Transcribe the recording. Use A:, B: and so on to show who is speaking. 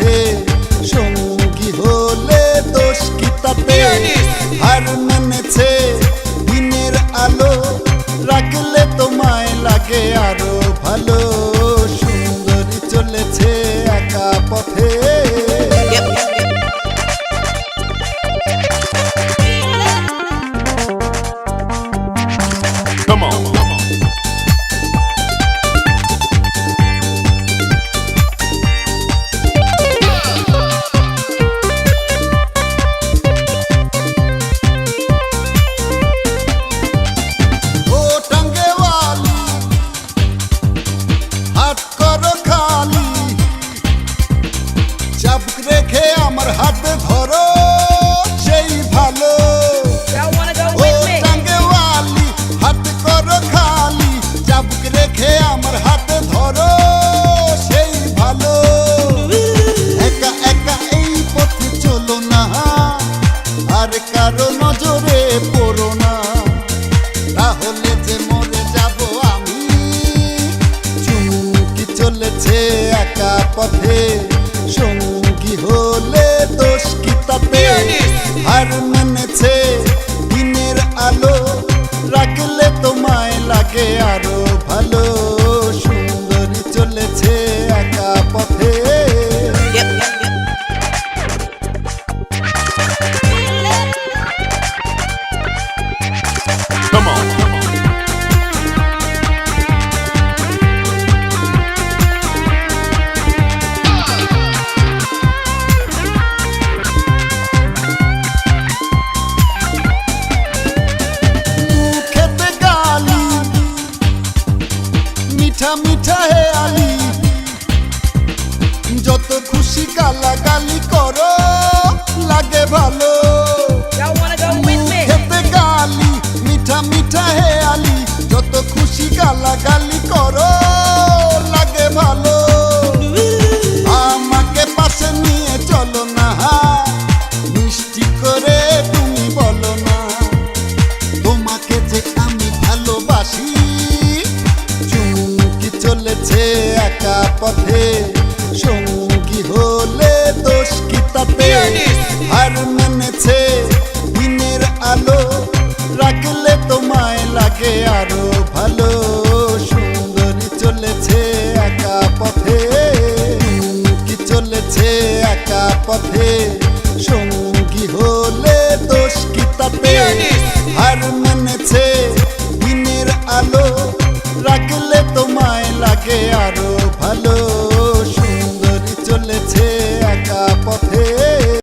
A: হে সঙ্গী হলে দোষ কি তাতে? হার মেনেছে দিনের আলো রাখলে পথে সঙ্গী হলে দোষ কি তাতে? হার মেনেছে দিনের আলো রাখলে তোমায় লাগে আ যত খুশি কালা কালি করো লাগে ভালো এসেছে একা পথে। সঙ্গী হলে দোষ কি তাতে? হার que.